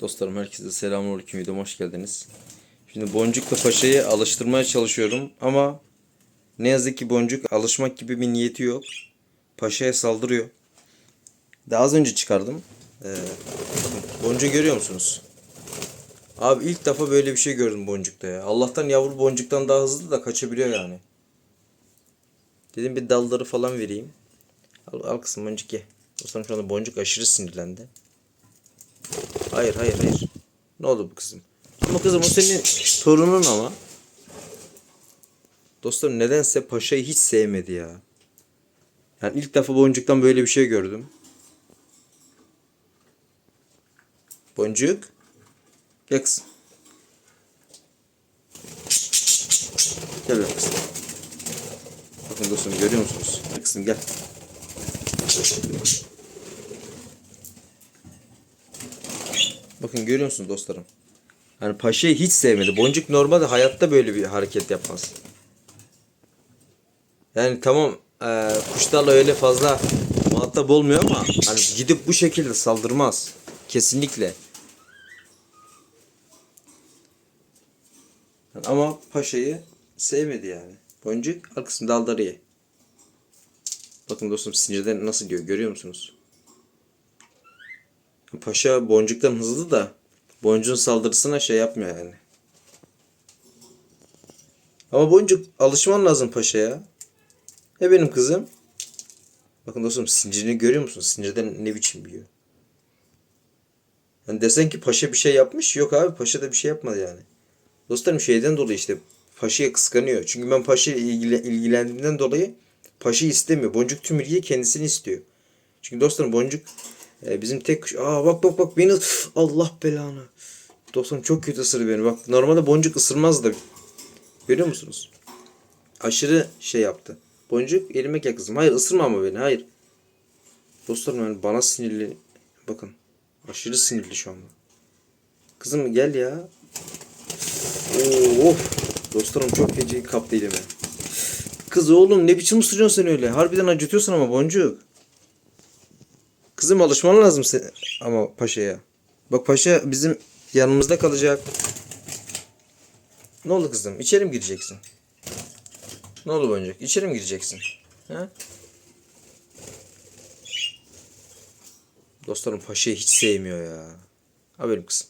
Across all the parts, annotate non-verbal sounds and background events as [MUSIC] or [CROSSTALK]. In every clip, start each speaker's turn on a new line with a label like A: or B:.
A: Dostlarım herkese selamünaleyküm videoma hoş geldiniz. Şimdi Boncuk'la Paşa'yı alıştırmaya çalışıyorum ama ne yazık ki Boncuk alışmak gibi bir niyeti yok. Paşa'ya saldırıyor. Daha az önce çıkardım. Ee, bakın, Boncuk'u görüyor musunuz? Abi ilk defa böyle bir şey gördüm Boncuk'ta ya. Allah'tan yavru Boncuk'tan daha hızlı da kaçabiliyor yani. Dedim bir dalları falan vereyim. Al, al kızım Boncuk ye. Dostlarım şu anda Boncuk aşırı sinirlendi. Hayır hayır hayır. Ne oldu bu kızım? Ama kızım o senin torunun ama. Dostlarım nedense paşayı hiç sevmedi ya. Yani ilk defa boncuktan böyle bir şey gördüm. Boncuk. Gel kızım. Gel lan kızım. Bakın dostlarım görüyor musunuz? Gel kızım gel. Bakın görüyor musunuz dostlarım? Yani paşayı hiç sevmedi. Boncuk normalde hayatta böyle bir hareket yapmaz. Yani tamam eee, kuşlarla öyle fazla muhatap olmuyor ama hani gidip bu şekilde saldırmaz. Kesinlikle. Ama paşayı sevmedi yani. Boncuk dalları ye. Bakın dostum sinirden nasıl diyor görüyor musunuz? Paşa boncuktan hızlı da boncuğun saldırısına şey yapmıyor yani. Ama boncuk alışman lazım paşaya. E benim kızım. Bakın dostum sinirini görüyor musun? Sinirden ne biçim yiyor. Yani desen ki paşa bir şey yapmış. Yok abi paşa da bir şey yapmadı yani. Dostlarım şeyden dolayı işte paşaya kıskanıyor. Çünkü ben paşa ile ilgile- ilgilendiğimden dolayı paşayı istemiyor. Boncuk tümürüye kendisini istiyor. Çünkü dostlarım boncuk e, bizim tek kuş. Aa bak bak bak beni Allah belanı. Dostlarım çok kötü ısırdı beni. Bak normalde boncuk ısırmaz da. Görüyor musunuz? Aşırı şey yaptı. Boncuk elime gel kızım. Hayır ısırma ama beni. Hayır. Dostlarım yani bana sinirli. Bakın. Aşırı sinirli şu anda. Kızım gel ya. Oo, of. Dostlarım çok feci kaptı elime. Kız oğlum ne biçim ısırıyorsun sen öyle? Harbiden acıtıyorsun ama boncuk. Kızım alışman lazım sen ama paşaya. Bak paşa bizim yanımızda kalacak. Ne oldu kızım? İçeri mi gireceksin? Ne oldu boncuk? İçeri mi gireceksin? Ha? Dostlarım paşayı hiç sevmiyor ya. Ha benim kızım.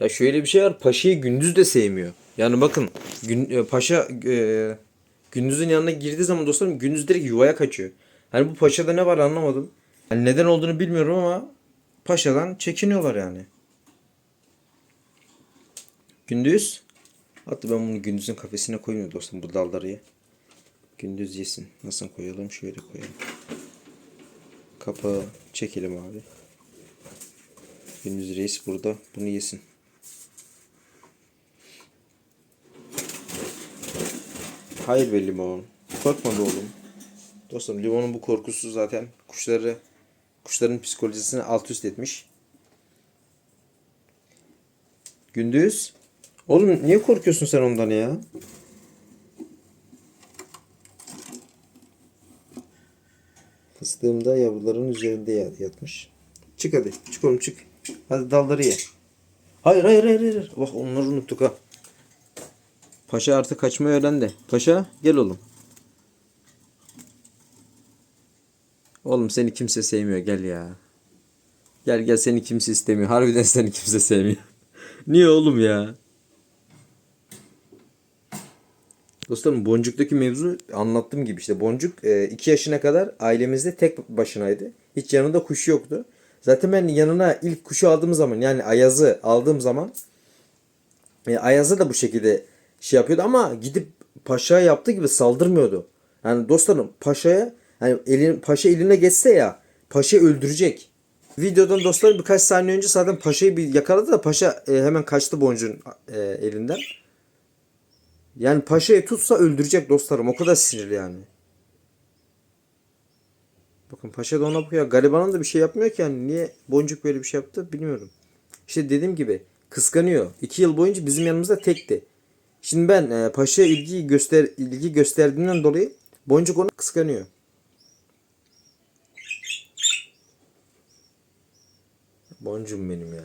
A: Ya şöyle bir şey var. Paşayı gündüz de sevmiyor. Yani bakın gün, e, paşa e, gündüzün yanına girdiği zaman dostlarım gündüz direkt yuvaya kaçıyor. Hani bu paşada ne var anlamadım. Hani neden olduğunu bilmiyorum ama paşadan çekiniyorlar yani. Gündüz hatta ben bunu gündüzün kafesine koyayım dostum bu dalları ye. Gündüz yesin. Nasıl koyalım? Şöyle koyalım. Kapağı çekelim abi. Gündüz reis burada. Bunu yesin. Hayır be limon. Korkma be oğlum. Dostum limonun bu korkusu zaten kuşları kuşların psikolojisini alt üst etmiş. Gündüz. Oğlum niye korkuyorsun sen ondan ya? Fıstığım da yavruların üzerinde yat- yatmış. Çık hadi. Çık oğlum çık. Hadi dalları ye. Hayır hayır hayır hayır. Bak onları unuttuk ha. Paşa artık kaçmayı öğrendi. Paşa gel oğlum. Oğlum seni kimse sevmiyor gel ya. Gel gel seni kimse istemiyor. Harbiden seni kimse sevmiyor. [LAUGHS] Niye oğlum ya? Dostlarım Boncuk'taki mevzu anlattığım gibi işte Boncuk 2 yaşına kadar ailemizde tek başınaydı. Hiç yanında kuş yoktu. Zaten ben yanına ilk kuşu aldığım zaman yani Ayaz'ı aldığım zaman e, Ayaz'a da bu şekilde şey yapıyordu ama gidip paşaya yaptığı gibi saldırmıyordu. Yani dostlarım paşaya yani elin, paşa eline geçse ya paşa öldürecek. Videodan dostlarım birkaç saniye önce zaten paşayı bir yakaladı da paşa e, hemen kaçtı boncuğun e, elinden. Yani paşayı tutsa öldürecek dostlarım. O kadar sinirli yani. Bakın paşa da ona bakıyor. Garibanın da bir şey yapmıyor ki yani. Niye boncuk böyle bir şey yaptı bilmiyorum. İşte dediğim gibi kıskanıyor. İki yıl boyunca bizim yanımızda tekti. Şimdi ben e, Paşa'ya ilgi, göster, ilgi gösterdiğimden dolayı Boncuk onu kıskanıyor. Boncuğum benim ya.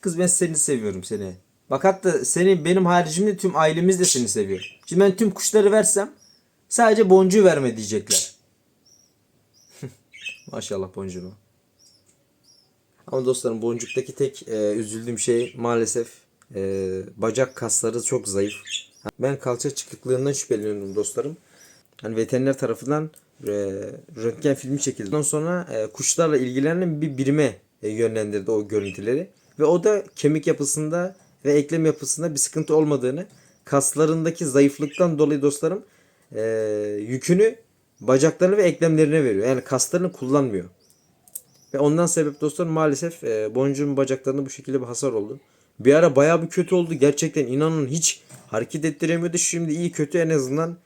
A: Kız ben seni seviyorum seni. Bak hatta seni benim haricimde tüm ailemiz de seni seviyor. Şimdi ben tüm kuşları versem sadece boncuğu verme diyecekler. [LAUGHS] Maşallah boncuğuma. Ama dostlarım boncuktaki tek e, üzüldüğüm şey maalesef e, bacak kasları çok zayıf. Ben kalça çıkıklığından şüpheleniyorum dostlarım. Hani veteriner tarafından e, röntgen filmi çekildi. Ondan sonra e, kuşlarla ilgilenen bir birime e, yönlendirdi o görüntüleri. Ve o da kemik yapısında ve eklem yapısında bir sıkıntı olmadığını, kaslarındaki zayıflıktan dolayı dostlarım e, yükünü bacaklarına ve eklemlerine veriyor. Yani kaslarını kullanmıyor. Ve ondan sebep dostlarım maalesef e, boncuğun bacaklarında bu şekilde bir hasar oldu. Bir ara bayağı bir kötü oldu. Gerçekten inanın hiç hareket ettiremiyordu. Şimdi iyi kötü en azından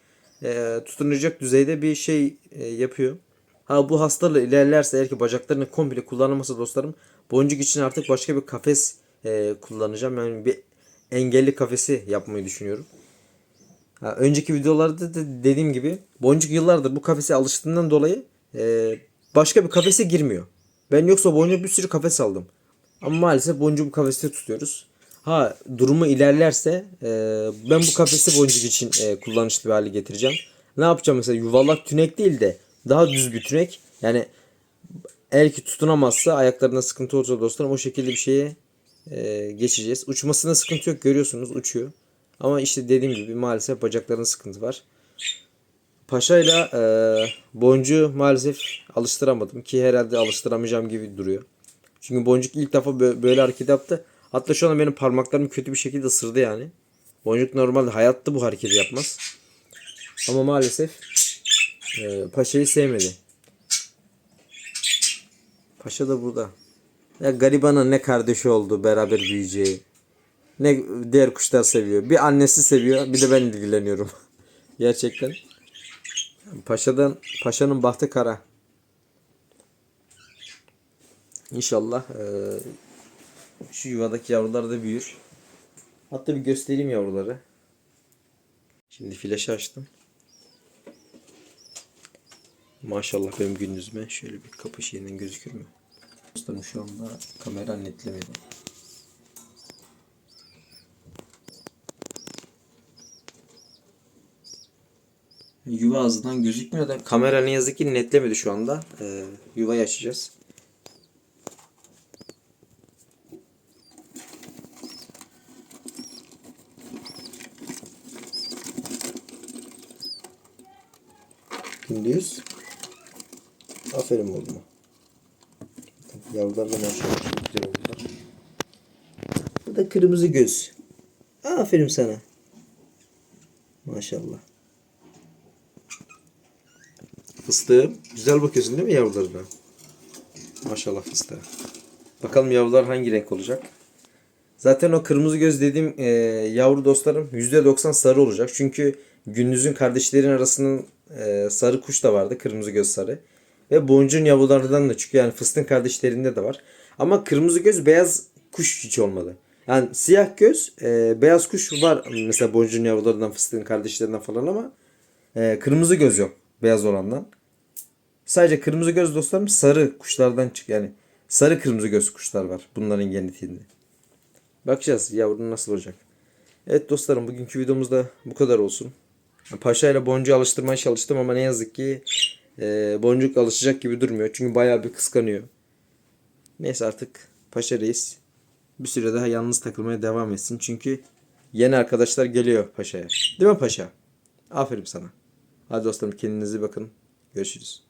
A: e, tutunacak düzeyde bir şey e, yapıyor. Ha bu hastalığı ilerlerse eğer ki bacaklarını komple kullanamasa dostlarım boncuk için artık başka bir kafes e, kullanacağım. Yani bir engelli kafesi yapmayı düşünüyorum. Ha, önceki videolarda da dediğim gibi boncuk yıllardır bu kafese alıştığından dolayı e, başka bir kafese girmiyor. Ben yoksa boncuğa bir sürü kafes aldım. Ama maalesef boncuğu bu kafeste tutuyoruz. Ha durumu ilerlerse e, ben bu kafesi boncuk için e, kullanışlı bir hale getireceğim. Ne yapacağım mesela yuvarlak tünek değil de daha düz bir tünek. Yani eğer ki tutunamazsa ayaklarında sıkıntı olursa dostlarım o şekilde bir şeye e, geçeceğiz. Uçmasında sıkıntı yok görüyorsunuz uçuyor. Ama işte dediğim gibi maalesef bacaklarında sıkıntı var. Paşa'yla e, boncuğu maalesef alıştıramadım ki herhalde alıştıramayacağım gibi duruyor. Çünkü boncuk ilk defa bö- böyle hareket yaptı. Hatta şu an benim parmaklarım kötü bir şekilde ısırdı yani. Boncuk normalde hayatta bu hareketi yapmaz. Ama maalesef e, Paşa'yı sevmedi. Paşa da burada. Ya garibanın ne kardeşi oldu beraber büyüyeceği. Ne diğer kuşlar seviyor. Bir annesi seviyor bir de ben ilgileniyorum. [LAUGHS] Gerçekten. Paşa'dan Paşa'nın bahtı kara. İnşallah eee, şu yuvadaki yavrular da büyür. Hatta bir göstereyim yavruları. Şimdi flaşı açtım. Maşallah benim gündüzüme şöyle bir kapış yeniden gözükür mü? Dostlarım şu anda kamera netlemedi. Yuva ağzından gözükmüyor da kamera ne yazık ki netlemedi şu anda. Ee, yuvayı açacağız. Gündüz. Aferin oğluma. Yavrular da maşallah çok güzel oldular. Bu da kırmızı göz. Aferin sana. Maşallah. Fıstığım. Güzel bakıyorsun değil mi yavrularına? Maşallah fıstığa. Bakalım yavrular hangi renk olacak? Zaten o kırmızı göz dediğim e, yavru dostlarım %90 sarı olacak. Çünkü gündüzün kardeşlerin arasının e, sarı kuş da vardı. Kırmızı göz sarı. Ve boncuğun yavrularından da çıkıyor. Yani fıstığın kardeşlerinde de var. Ama kırmızı göz beyaz kuş hiç olmadı. Yani siyah göz e, beyaz kuş var. Mesela boncuğun yavrularından fıstığın kardeşlerinden falan ama e, kırmızı göz yok. Beyaz olandan. Sadece kırmızı göz dostlarım sarı kuşlardan çık yani sarı kırmızı göz kuşlar var bunların genetiğinde. Bakacağız yavrunun nasıl olacak. Evet dostlarım bugünkü videomuzda bu kadar olsun. Paşa ile boncuğu alıştırmaya çalıştım ama ne yazık ki e, boncuk alışacak gibi durmuyor. Çünkü bayağı bir kıskanıyor. Neyse artık Paşa Reis bir süre daha yalnız takılmaya devam etsin. Çünkü yeni arkadaşlar geliyor Paşa'ya. Değil mi Paşa? Aferin sana. Hadi dostlarım kendinize bakın. Görüşürüz.